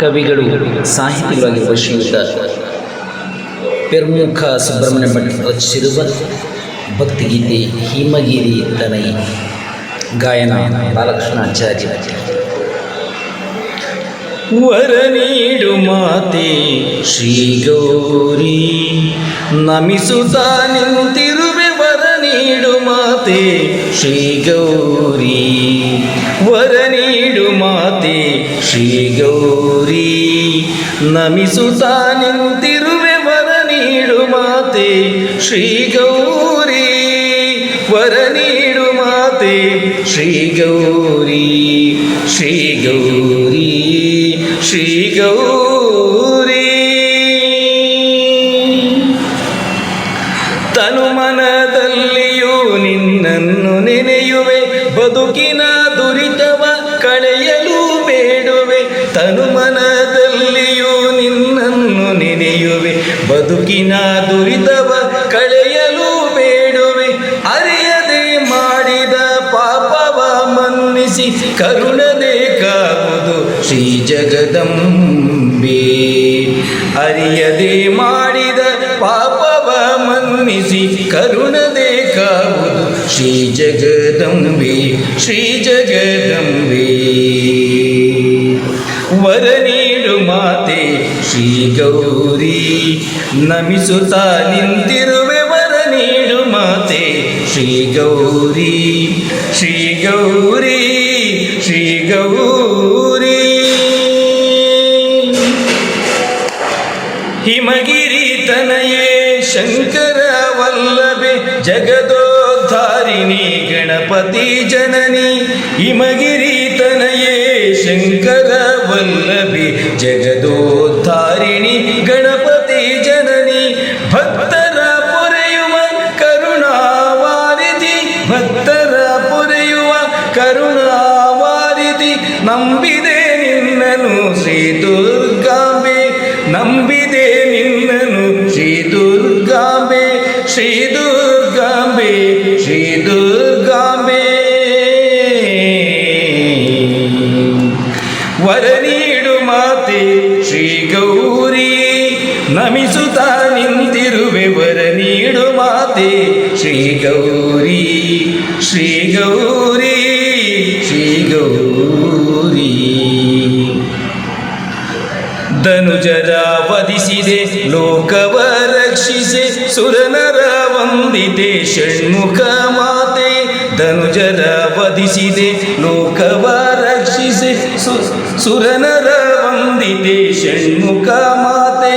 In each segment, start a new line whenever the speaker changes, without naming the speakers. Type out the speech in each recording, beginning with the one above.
ಕವಿಗಳು ಸಾಹಿತಿಗಳಾಗಿರುವ ಶ್ರೀಯುತ ಪೆರ್ಮುಖ ಸುಬ್ರಹ್ಮಣ್ಯ ಭಟ್ ರಚಿಸಿರುವ ಭಕ್ತಿಗೀತೆ, ಹಿಮಗಿರಿ ತನೈ, ಗಾಯನ ಬಾಲಕೃಷ್ಣಾಚಾರ್ಯ ವರ ನೀಡು ಮಾತೆ, ಶ್ರೀ ಗೌರಿ, ನಮಿಸುತ್ತ ನಿಂತಿರುವೆ ವರ ನೀಡು ಮಾತೆ, ಶ್ರೀ ಗೌರಿ. ವರ ಮಾತೆ ಶ್ರೀ ಗೌರಿ ನಮಿಸುತ್ತ ನಿಂತಿರುವೆ ವರ ನೀಡು ಮಾತೆ. ಶ್ರೀ ಗೌರಿ ವರ ನೀಡು ಮಾತೆ. ಶ್ರೀ ಗೌರಿ ಶ್ರೀ ಗೌರಿ ಶ್ರೀ ಗೌರಿ ತನುಮನದಲ್ಲಿಯೂ ನಿನ್ನನ್ನು ನೆನೆಯುವೆ. ಬದುಕಿನ ತನುಮನದಲ್ಲಿಯೂ ನಿನ್ನನ್ನು ನೆನೆಯುವೆ. ಬದುಕಿನ ದುರಿತವ ಕಳೆಯಲು ಬೇಡುವೆ. ಅರಿಯದೆ ಮಾಡಿದ ಪಾಪವ ಮನ್ನಿಸಿ ಕರುಣದೆ ಕಾವುದು ಶ್ರೀ ಜಗದಂಬೆ. ಅರಿಯದೆ ಮಾಡಿದ ಪಾಪವ ಮನ್ನಿಸಿ ಕರುಣದೆ ಕಾವುದು ಶ್ರೀ ಜಗದಂಬೆ ಶ್ರೀ ಜಗದಂಬೆ. ವರ ನೀಡು ಮಾತೆ, ಶ್ರೀ ಗೌರಿ. ನಮಿಸುತ್ತಾ ನಿಂತಿರುವೆ ವರ ನೀಡು ಮಾತೆ, ಶ್ರೀ ಗೌರಿ. ಶ್ರೀ ಗೌರಿ ಶ್ರೀ ಗೌರಿ. ಹಿಮಗಿರಿ ತನಯೇ ಶಂಕರ ವಲ್ಲಭೆ, ಜಗದೋದ್ಧಾರಿಣಿ ಗಣಪತಿ ಜನನಿ. ಹಿಮಗಿರಿ ತನಯೇ ಶಂಕರ ನಂಬಿದೆ ನಿನ್ನನು ಶ್ರೀ ದುರ್ಗಾಂಬೆ. ನಂಬಿದೆ ನಿನ್ನನು ಶ್ರೀ ದುರ್ಗಾಂಬೆ. ಶ್ರೀ ದುರ್ಗಾಂಬೆ ಶ್ರೀ ದುರ್ಗಾಂಬೆ. ವರ ನೀಡು ಮಾತೆ ಶ್ರೀ ಗೌರಿ. ನಮಿಸುತ್ತ ನಿಂತಿರುವೆ ವರ ನೀಡು ಮಾತೆ ಶ್ರೀ ಗೌರಿ. ಶ್ರೀ ಗೌರಿ. ಧನುಜರ ವಧಿಸಿದೆ, ಲೋಕವ ರಕ್ಷಿಸೆ, ಸುರನರ ವಂದಿತೆ, ಷಣ್ಮುಖ ಮಾತೆ. ಧನುಜರ ವಧಿಸಿದೆ, ಲೋಕವ ರಕ್ಷಿಸೆ ಸುರನರ ವಂದಿತೆ, ಷಣ್ಮುಖ ಮಾತೆ.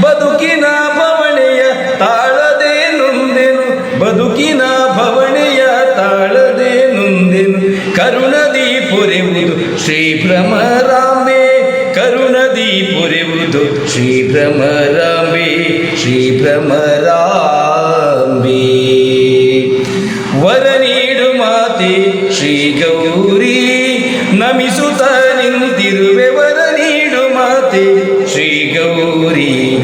ಬದುಕಿನ ಭವಣೆಯ ತಾಳದೆ ನೊಂದೆನು, ಬದುಕಿನ ಭವಣೆಯ ತಾಳದೆ ನೊಂದೆನು. ಕರುಣದಿ ಪೊರೆವುದು ಶ್ರೀ ಭ್ರಮರಾಂಬೆ ಭ್ರಮರಾಂಬೆ ಶ್ರೀ ಭ್ರಮರಾಂಬೆ ವರ ನೀಡು ಮಾತೆ, ಶ್ರೀ ಗೌರಿ. ನಮಿಸುತ್ತ ನಿಂತಿರುವೆ, ವರ ನೀಡು ಮಾತೆ, ಶ್ರೀ ಗೌರಿ.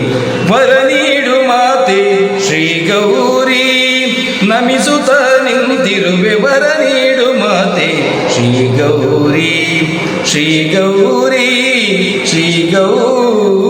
ವರ ನೀಡು ಮಾತೆ, ಶ್ರೀ ಗೌರಿ. ನಮಿಸುತ್ತ ನಿಂತಿರುವೆ, ವರ ನೀಡು ಮಾತೆ, ಶ್ರೀ ಗೌರಿ. ಶ್ರೀ ಗೌರಿ ಶ್ರೀ ಗೌರಿ